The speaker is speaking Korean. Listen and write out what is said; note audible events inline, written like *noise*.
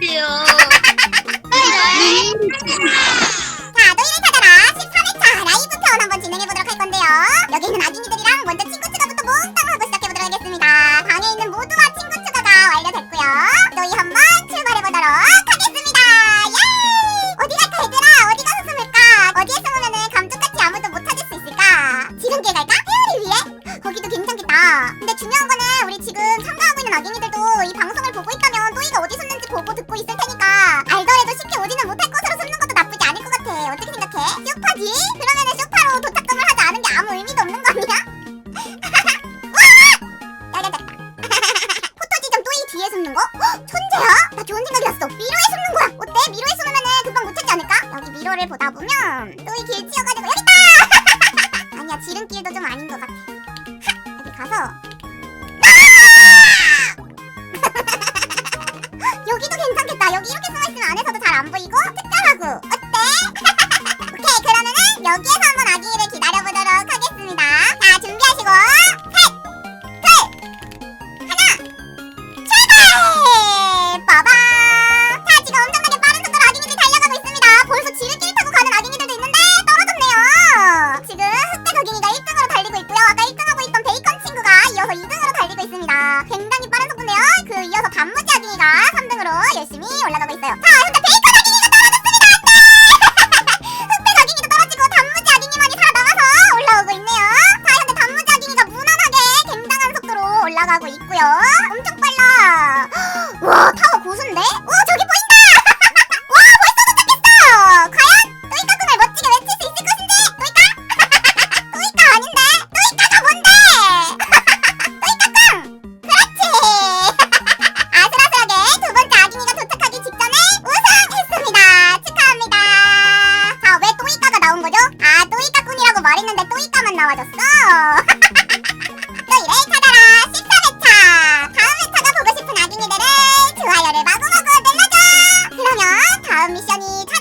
돼요. 네. 자, 노인을 찾아라 13회차 라이브 편 한번 진행해보도록 할 건데요. 여기 있는 아진이들이랑 먼저 친구 추가부터 몽땅 하고 시작해보도록 하겠습니다. 방에 있는 모두와 친구 추가가 완료됐고요. 너희 한번 출발해보도록 하겠습니다. 예! 어디 갈까 얘들아? 어디 가서 숨을까? 어디에 숨으면 은 감쪽같이 아무도 못 찾을 수 있을까? 지름길 갈까? 회오리 위에? 거기도 괜찮겠다. 근데 중요한 거는 우리 지금 참가하고 있는 아진이들도 이 방. 듣고 있을 테니까 알더라도 쉽게 오지는 못할 곳으로 숨는 것도 나쁘지 않을 것 같아. 어떻게 생각해? 쇼파지? 그러면은 쇼파로 도착점을 하지 않은 게 아무 의미도 없는 거 아니야? 따라잡다. 포토지점 또이 뒤에 숨는 거? 헉, 천재야? 나 좋은 생각이었어. 미로에 숨는 거야. 어때? 미로에 숨으면은 금방 못 찾지 않을까? 여기 미로를 보다 보면 또이 길 치여가지고 여기 있다. *laughs* 아니야 지름길도 좀 아닌 것 같아. 하! 여기 가서 여기 이렇게 숨어있으면 안에서도 잘 안 보이고 특별하고 어때? *laughs* 오케이 그러면은 여기에서 한번 아기를 기다려보도록 하겠습니다. 자 준비하시고 셋, 둘, 하나, 출발! 빠밤! 자 지금 엄청나게 빠른 속도로 아기들이 달려가고 있습니다. 벌써 지름길 타고 가는 아기들도 있는데 떨어졌네요. 지금 흑백 아기가 1등으로 달리고 있고요. 아까 1등하고 있던 베이컨 친구가 이어서 2등으로 달리고 있습니다. 굉장히 빠른 속도인데요. 그 이어서 단무지 아기가 3등으로 열심히 올라가고 있어요. 자, 근데 베이컨 아기가 떨어졌습니다. 안 돼! 흑백 아기도 떨어지고 단무지 아기만이 살아남아서 올라오고 있네요. 자, 현재 단무지 아기가 무난하게 굉장한 속도로 올라가고 있고요. 엄청 빨라. *gasps* 와, 타워 고수인데? 오, 말했는데 또 이까만 나와줬어. *laughs* 또 이래 찾아라 14회차. 다음 회차가 보고 싶은 아깅이들은 좋아요를 마구마구 눌러줘. 그러면 다음 미션이 찾